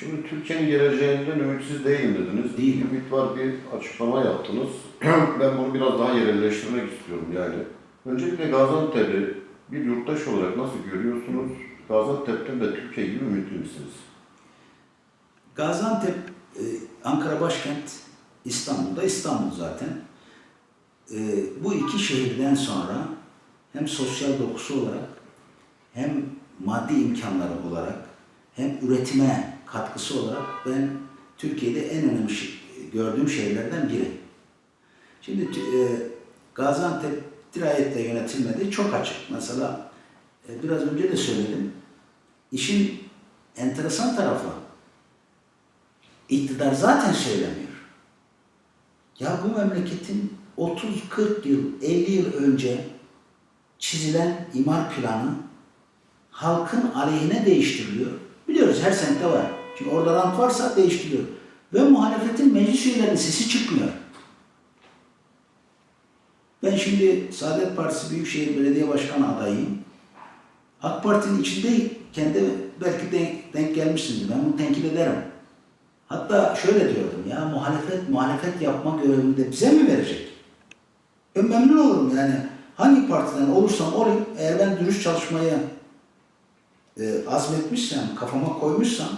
Şimdi Türkiye'nin geleceğinden ümitsiz değilim dediniz. Değilim. Ümit var bir açıklama yaptınız. ben bunu biraz daha yerelleştirmek istiyorum yani. Öncelikle Gaziantep'i bir yurttaş olarak nasıl görüyorsunuz? Gaziantep'ten de Türkiye gibi ümitli misiniz? Gaziantep, e, Ankara başkent, İstanbul'da İstanbul zaten. E, bu iki şehirden sonra hem sosyal dokusu olarak hem maddi imkanları olarak hem üretime katkısı olarak ben Türkiye'de en önemli şey- gördüğüm şehirlerden biri. Şimdi e, Gaziantep dirayetle yönetilmedi çok açık. Mesela e, biraz önce de söyledim. İşin enteresan tarafı İktidar zaten söylemiyor. Ya bu memleketin 30, 40 yıl, 50 yıl önce çizilen imar planı halkın aleyhine değiştiriliyor. Biliyoruz her semtte var. Çünkü orada rant varsa değiştiriyor. Ve muhalefetin meclis üyelerinin sesi çıkmıyor. Ben şimdi Saadet Partisi Büyükşehir Belediye Başkanı adayıyım. AK Parti'nin içindeyken de belki denk, denk gelmişsindir. Ben bunu tenkit ederim. Hatta şöyle diyordum ya muhalefet muhalefet yapma görevini de bize mi verecek? Ben memnun olurum yani. Hangi partiden olursam olayım eğer ben dürüst çalışmaya e, azmetmişsem, kafama koymuşsam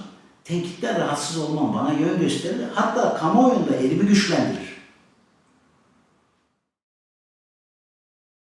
tenkitten rahatsız olmam, bana yön gösterir. Hatta kamuoyunda elimi güçlendirir.